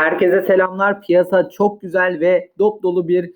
Herkese selamlar. Piyasa çok güzel ve dop dolu bir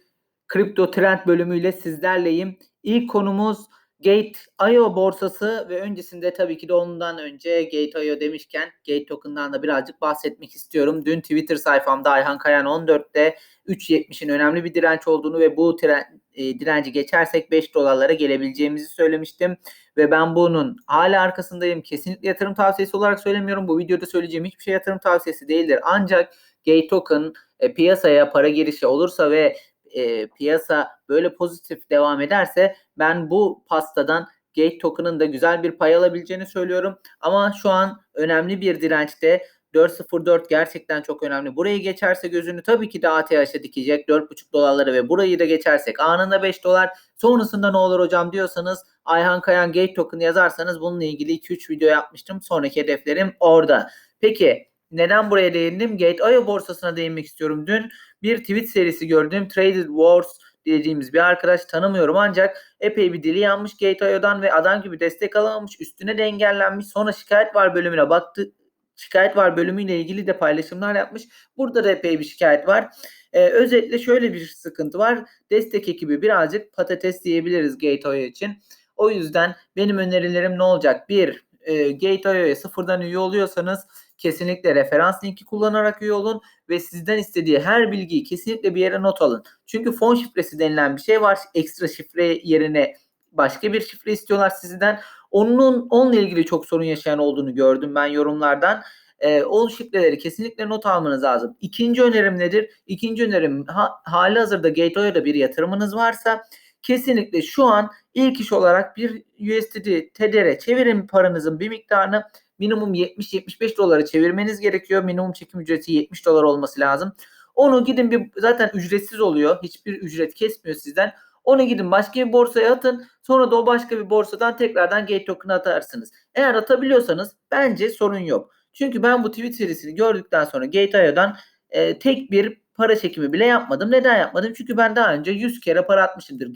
kripto trend bölümüyle sizlerleyim. İlk konumuz Gate.io borsası ve öncesinde tabii ki de ondan önce Gate.io demişken Gate token'dan da birazcık bahsetmek istiyorum. Dün Twitter sayfamda Ayhan Kayan 14'te 3.70'in önemli bir direnç olduğunu ve bu tren, e, direnci geçersek 5 dolarlara gelebileceğimizi söylemiştim. Ve ben bunun hala arkasındayım. Kesinlikle yatırım tavsiyesi olarak söylemiyorum. Bu videoda söyleyeceğim hiçbir şey yatırım tavsiyesi değildir. Ancak Gate token e, piyasaya para girişi olursa ve e, piyasa böyle pozitif devam ederse ben bu pastadan Gate token'ın da güzel bir pay alabileceğini söylüyorum. Ama şu an önemli bir dirençte 4.04 gerçekten çok önemli. Burayı geçerse gözünü tabii ki de ATH'e dikecek 4.5 dolarları ve burayı da geçersek anında 5 dolar. Sonrasında ne olur hocam diyorsanız Ayhan Kayan Gate Token yazarsanız bununla ilgili 2-3 video yapmıştım. Sonraki hedeflerim orada. Peki neden buraya değindim? Gate.io borsasına değinmek istiyorum. Dün bir tweet serisi gördüm. Traded Wars dediğimiz bir arkadaş tanımıyorum ancak epey bir dili yanmış Gate.io'dan ve adam gibi destek alamamış. Üstüne de engellenmiş. Sonra şikayet var bölümüne baktı. Şikayet var bölümüyle ilgili de paylaşımlar yapmış. Burada da epey bir şikayet var. Ee, özetle şöyle bir sıkıntı var. Destek ekibi birazcık patates diyebiliriz Gate.io için. O yüzden benim önerilerim ne olacak? Bir, e, Gate.io'ya sıfırdan üye oluyorsanız kesinlikle referans linki kullanarak üye olun ve sizden istediği her bilgiyi kesinlikle bir yere not alın. Çünkü fon şifresi denilen bir şey var. Ekstra şifre yerine başka bir şifre istiyorlar sizden. Onun onunla ilgili çok sorun yaşayan olduğunu gördüm ben yorumlardan. E, o şifreleri kesinlikle not almanız lazım. İkinci önerim nedir? İkinci önerim ha, hali hazırda Gate.io'da bir yatırımınız varsa kesinlikle şu an ilk iş olarak bir USDT TDR çevirin paranızın bir miktarını minimum 70-75 dolara çevirmeniz gerekiyor. Minimum çekim ücreti 70 dolar olması lazım. Onu gidin bir zaten ücretsiz oluyor. Hiçbir ücret kesmiyor sizden. Onu gidin başka bir borsaya atın. Sonra da o başka bir borsadan tekrardan Gate Token'ı atarsınız. Eğer atabiliyorsanız bence sorun yok. Çünkü ben bu tweet serisini gördükten sonra Gate.io'dan e, tek bir para çekimi bile yapmadım. Neden yapmadım? Çünkü ben daha önce 100 kere para atmışımdır.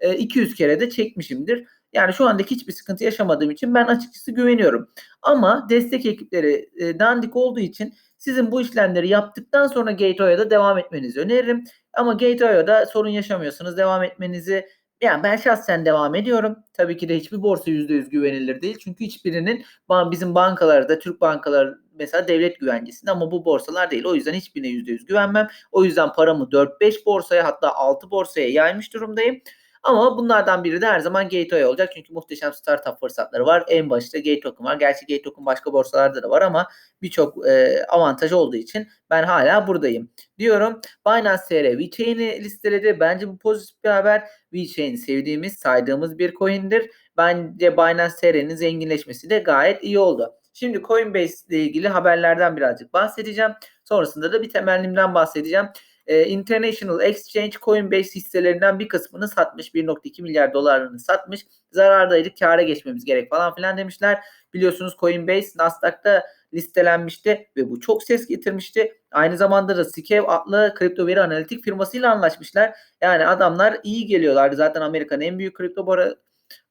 E, 200 kere de çekmişimdir. Yani şu anda hiçbir sıkıntı yaşamadığım için ben açıkçası güveniyorum. Ama destek ekipleri e, dandik olduğu için sizin bu işlemleri yaptıktan sonra Gate.io'da devam etmenizi öneririm. Ama Gate.io'da sorun yaşamıyorsanız devam etmenizi yani ben şahsen devam ediyorum. Tabii ki de hiçbir borsa %100 güvenilir değil. Çünkü hiçbirinin bizim bankalarda, Türk bankaları mesela devlet güvencesinde ama bu borsalar değil. O yüzden hiçbirine %100 güvenmem. O yüzden paramı 4-5 borsaya hatta 6 borsaya yaymış durumdayım. Ama bunlardan biri de her zaman Gateway olacak. Çünkü muhteşem startup fırsatları var. En başta Gatetoken var. Gerçi Gatetoken başka borsalarda da var ama birçok e, avantaj olduğu için ben hala buradayım. Diyorum Binance TR VeChain'i listeledi. Bence bu pozitif bir haber. VeChain sevdiğimiz, saydığımız bir coin'dir. Bence Binance TR'nin zenginleşmesi de gayet iyi oldu. Şimdi Coinbase ile ilgili haberlerden birazcık bahsedeceğim. Sonrasında da bir temennimden bahsedeceğim e, International Exchange Coinbase hisselerinden bir kısmını satmış. 1.2 milyar dolarını satmış. Zarardaydık kâra geçmemiz gerek falan filan demişler. Biliyorsunuz Coinbase Nasdaq'ta listelenmişti ve bu çok ses getirmişti. Aynı zamanda da Skev adlı kripto veri analitik firmasıyla anlaşmışlar. Yani adamlar iyi geliyorlardı. Zaten Amerika'nın en büyük kripto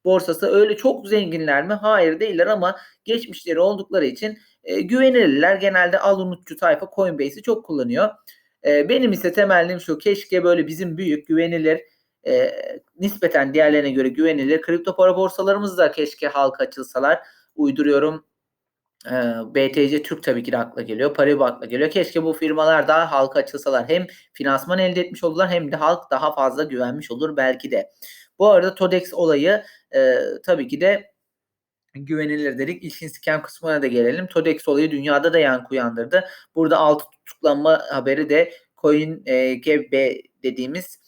borsası. Öyle çok zenginler mi? Hayır değiller ama geçmişleri oldukları için e, güvenilirler. Genelde al unutçu tayfa Coinbase'i çok kullanıyor. E, benim ise temennim şu keşke böyle bizim büyük güvenilir e, nispeten diğerlerine göre güvenilir kripto para borsalarımız da keşke halka açılsalar uyduruyorum. E, BTC Türk tabii ki de akla geliyor. Paribu akla geliyor. Keşke bu firmalar daha halka açılsalar. Hem finansman elde etmiş olurlar hem de halk daha fazla güvenmiş olur belki de. Bu arada Todex olayı e, tabii ki de güvenilir dedik. İşin scam kısmına da gelelim. Todex olayı dünyada da yankı uyandırdı. Burada altı tutuklanma haberi de Coin e, dediğimiz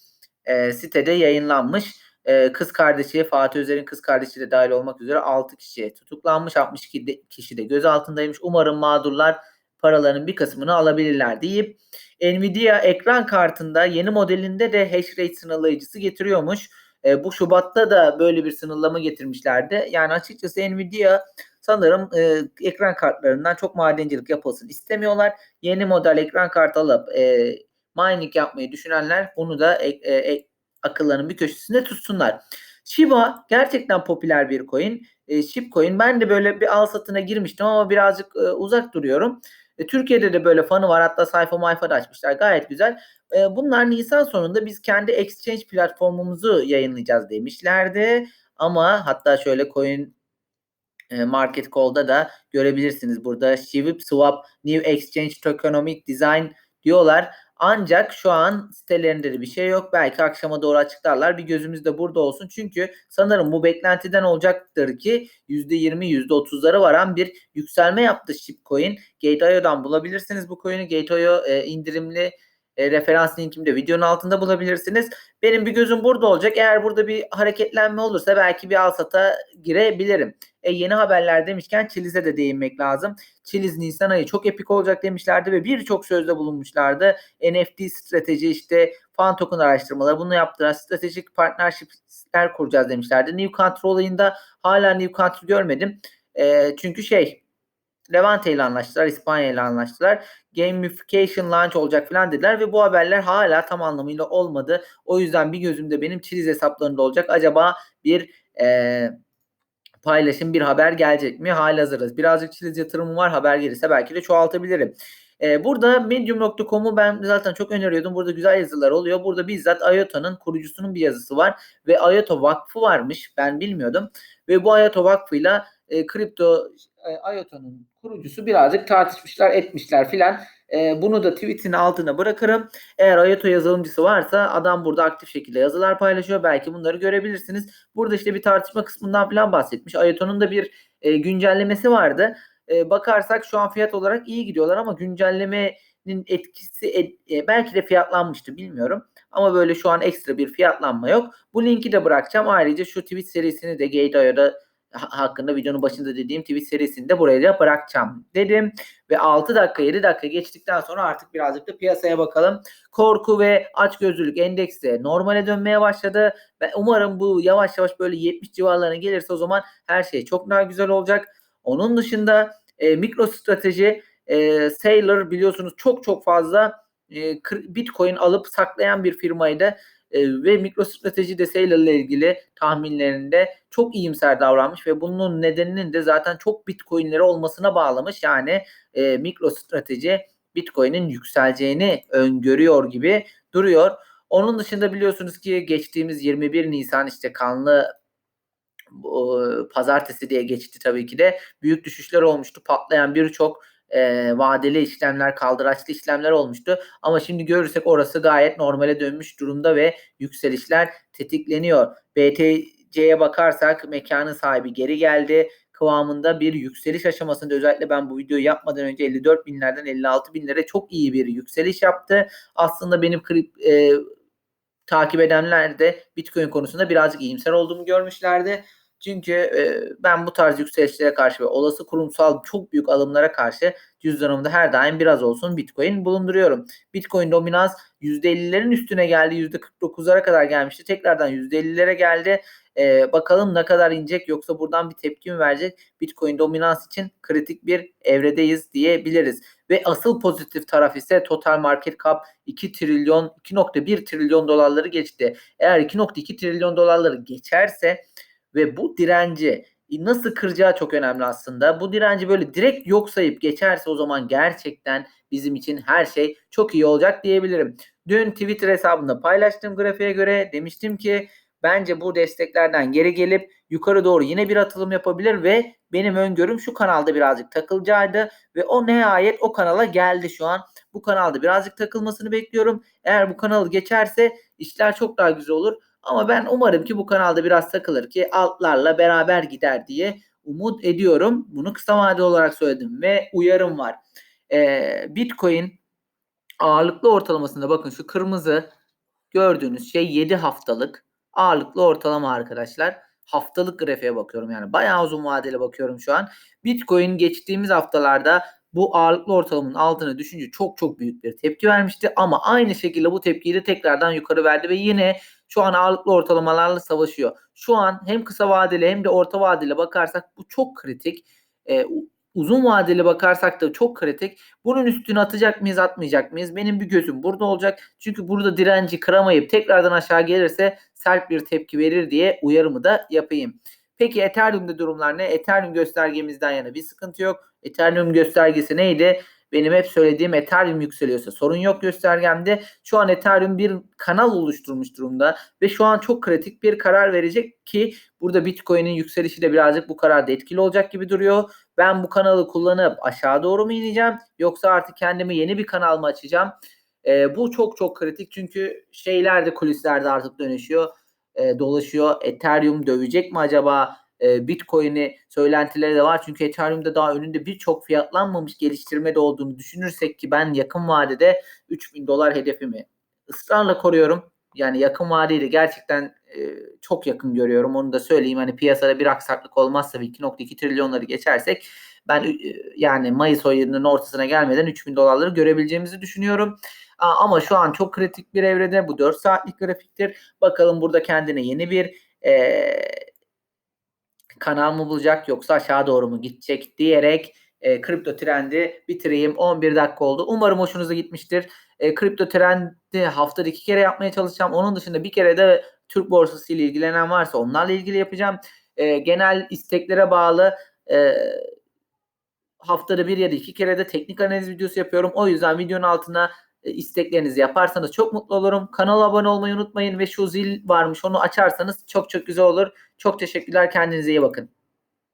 e, sitede yayınlanmış. E, kız kardeşi Fatih Özer'in kız kardeşi de dahil olmak üzere 6 kişi tutuklanmış. 62 de, kişi de gözaltındaymış. Umarım mağdurlar paraların bir kısmını alabilirler deyip Nvidia ekran kartında yeni modelinde de hash rate sınırlayıcısı getiriyormuş. E, bu Şubat'ta da böyle bir sınırlama getirmişlerdi. Yani açıkçası Nvidia sanırım e, ekran kartlarından çok madencilik yapılsın istemiyorlar. Yeni model ekran kartı alıp e, mining yapmayı düşünenler bunu da e, e, akıllarının bir köşesinde tutsunlar. Shiba gerçekten popüler bir coin. E, Shibcoin ben de böyle bir al satına girmiştim ama birazcık e, uzak duruyorum. E, Türkiye'de de böyle fanı var. Hatta sayfa mayfa da açmışlar. Gayet güzel. E, bunlar Nisan sonunda biz kendi exchange platformumuzu yayınlayacağız demişlerdi. Ama hatta şöyle coin e, Market Call'da da görebilirsiniz. Burada Shivip Swap New Exchange Tokenomic Design diyorlar. Ancak şu an sitelerinde de bir şey yok. Belki akşama doğru açıklarlar. Bir gözümüz de burada olsun. Çünkü sanırım bu beklentiden olacaktır ki %20 %30'lara varan bir yükselme yaptı Shipcoin. Gate.io'dan bulabilirsiniz bu coin'i. Gate.io e, indirimli e, referans linkimi de videonun altında bulabilirsiniz. Benim bir gözüm burada olacak. Eğer burada bir hareketlenme olursa belki bir al sata girebilirim. E, yeni haberler demişken Chiliz'e de değinmek lazım. Chiliz Nisan ayı çok epik olacak demişlerdi ve birçok sözde bulunmuşlardı. NFT strateji işte fan token araştırmaları bunu yaptılar. Stratejik partnershipler kuracağız demişlerdi. New Country olayında hala New Country görmedim. E, çünkü şey Levante ile anlaştılar, İspanya ile anlaştılar. Gamification launch olacak falan dediler ve bu haberler hala tam anlamıyla olmadı. O yüzden bir gözümde benim Chiliz hesaplarında olacak. Acaba bir e, paylaşım bir haber gelecek mi? Hala hazırız. Birazcık Chiliz yatırımım var. Haber gelirse belki de çoğaltabilirim. Ee, burada Medium.com'u ben zaten çok öneriyordum. Burada güzel yazılar oluyor. Burada bizzat IOTA'nın kurucusunun bir yazısı var. Ve IOTA Vakfı varmış. Ben bilmiyordum. Ve bu IOTA Vakfı'yla e, kripto e, IOTA'nın kurucusu birazcık tartışmışlar etmişler filan. E, bunu da tweet'in altına bırakırım. Eğer IOTA yazılımcısı varsa adam burada aktif şekilde yazılar paylaşıyor. Belki bunları görebilirsiniz. Burada işte bir tartışma kısmından falan bahsetmiş. IOTA'nın da bir e, güncellemesi vardı. E, bakarsak şu an fiyat olarak iyi gidiyorlar ama güncellemenin etkisi e, belki de fiyatlanmıştı bilmiyorum. Ama böyle şu an ekstra bir fiyatlanma yok. Bu linki de bırakacağım. Ayrıca şu tweet serisini de Gate.io'da hakkında videonun başında dediğim tweet serisini de buraya da bırakacağım dedim. Ve 6 dakika 7 dakika geçtikten sonra artık birazcık da piyasaya bakalım. Korku ve açgözlülük endeksi normale dönmeye başladı. Ve umarım bu yavaş yavaş böyle 70 civarlarına gelirse o zaman her şey çok daha güzel olacak. Onun dışında e, mikro strateji e, Sailor biliyorsunuz çok çok fazla e, Bitcoin alıp saklayan bir firmaydı e, ve MicroStrateji de Sailor ile ilgili tahminlerinde çok iyimser davranmış ve bunun nedeninin de zaten çok Bitcoin'leri olmasına bağlamış. Yani e, MicroStrateji Bitcoin'in yükseleceğini öngörüyor gibi duruyor. Onun dışında biliyorsunuz ki geçtiğimiz 21 Nisan işte kanlı pazartesi diye geçti tabii ki de büyük düşüşler olmuştu. Patlayan birçok e, vadeli işlemler, kaldıraçlı işlemler olmuştu. Ama şimdi görürsek orası gayet normale dönmüş durumda ve yükselişler tetikleniyor. BTC'ye bakarsak mekanın sahibi geri geldi kıvamında bir yükseliş aşamasında özellikle ben bu videoyu yapmadan önce 54 binlerden 56 binlere çok iyi bir yükseliş yaptı. Aslında benim krip, e, takip edenler de Bitcoin konusunda birazcık iyimser olduğumu görmüşlerdi. Çünkü e, ben bu tarz yükselişlere karşı ve olası kurumsal çok büyük alımlara karşı cüzdanımda her daim biraz olsun Bitcoin bulunduruyorum. Bitcoin dominans %50'lerin üstüne geldi. %49'lara kadar gelmişti. Tekrardan %50'lere geldi. Ee, bakalım ne kadar inecek yoksa buradan bir tepki mi verecek? Bitcoin dominans için kritik bir evredeyiz diyebiliriz. Ve asıl pozitif taraf ise total market cap 2 trilyon 2.1 trilyon dolarları geçti. Eğer 2.2 trilyon dolarları geçerse ve bu direnci nasıl kıracağı çok önemli aslında. Bu direnci böyle direkt yok sayıp geçerse o zaman gerçekten bizim için her şey çok iyi olacak diyebilirim. Dün Twitter hesabında paylaştığım grafiğe göre demiştim ki bence bu desteklerden geri gelip yukarı doğru yine bir atılım yapabilir ve benim öngörüm şu kanalda birazcık takılacaktı ve o nihayet o kanala geldi şu an. Bu kanalda birazcık takılmasını bekliyorum. Eğer bu kanalı geçerse işler çok daha güzel olur. Ama ben umarım ki bu kanalda biraz takılır ki altlarla beraber gider diye umut ediyorum. Bunu kısa vade olarak söyledim ve uyarım var. Ee, Bitcoin ağırlıklı ortalamasında bakın şu kırmızı gördüğünüz şey 7 haftalık ağırlıklı ortalama arkadaşlar. Haftalık grafiğe bakıyorum yani bayağı uzun vadeli bakıyorum şu an. Bitcoin geçtiğimiz haftalarda bu ağırlıklı ortalamanın altına düşünce çok çok büyük bir tepki vermişti ama aynı şekilde bu tepkiyi de tekrardan yukarı verdi ve yine şu an ağırlıklı ortalamalarla savaşıyor. Şu an hem kısa vadeli hem de orta vadeli bakarsak bu çok kritik. Ee, uzun vadeli bakarsak da çok kritik. Bunun üstüne atacak mıyız atmayacak mıyız? Benim bir gözüm burada olacak. Çünkü burada direnci kıramayıp tekrardan aşağı gelirse sert bir tepki verir diye uyarımı da yapayım. Peki Ethereum'da durumlar ne? Ethereum göstergemizden yana bir sıkıntı yok. Ethereum göstergesi neydi? Benim hep söylediğim Ethereum yükseliyorsa sorun yok göstergemde. Şu an Ethereum bir kanal oluşturmuş durumda ve şu an çok kritik bir karar verecek ki burada Bitcoin'in yükselişi de birazcık bu kararda etkili olacak gibi duruyor. Ben bu kanalı kullanıp aşağı doğru mu ineceğim yoksa artık kendime yeni bir kanal mı açacağım? Ee, bu çok çok kritik çünkü şeyler de kulislerde artık dönüşüyor, e, dolaşıyor. Ethereum dövecek mi acaba? E, Bitcoin'i söylentileri de var. Çünkü Ethereum'da daha önünde birçok fiyatlanmamış geliştirme de olduğunu düşünürsek ki ben yakın vadede 3000 dolar hedefimi ısrarla koruyorum. Yani yakın vadeyle gerçekten e, çok yakın görüyorum. Onu da söyleyeyim. Hani piyasada bir aksaklık olmazsa ve 2.2 trilyonları geçersek ben e, yani Mayıs ayının ortasına gelmeden 3000 dolarları görebileceğimizi düşünüyorum. Ama şu an çok kritik bir evrede. Bu 4 saatlik grafiktir. Bakalım burada kendine yeni bir kanal mı bulacak yoksa aşağı doğru mu gidecek diyerek e, kripto trendi bitireyim. 11 dakika oldu. Umarım hoşunuza gitmiştir. E, kripto trendi haftada iki kere yapmaya çalışacağım. Onun dışında bir kere de Türk borsası ile ilgilenen varsa onlarla ilgili yapacağım. E, genel isteklere bağlı e, haftada bir ya da iki kere de teknik analiz videosu yapıyorum. O yüzden videonun altına isteklerinizi yaparsanız çok mutlu olurum. Kanala abone olmayı unutmayın ve şu zil varmış onu açarsanız çok çok güzel olur. Çok teşekkürler. Kendinize iyi bakın.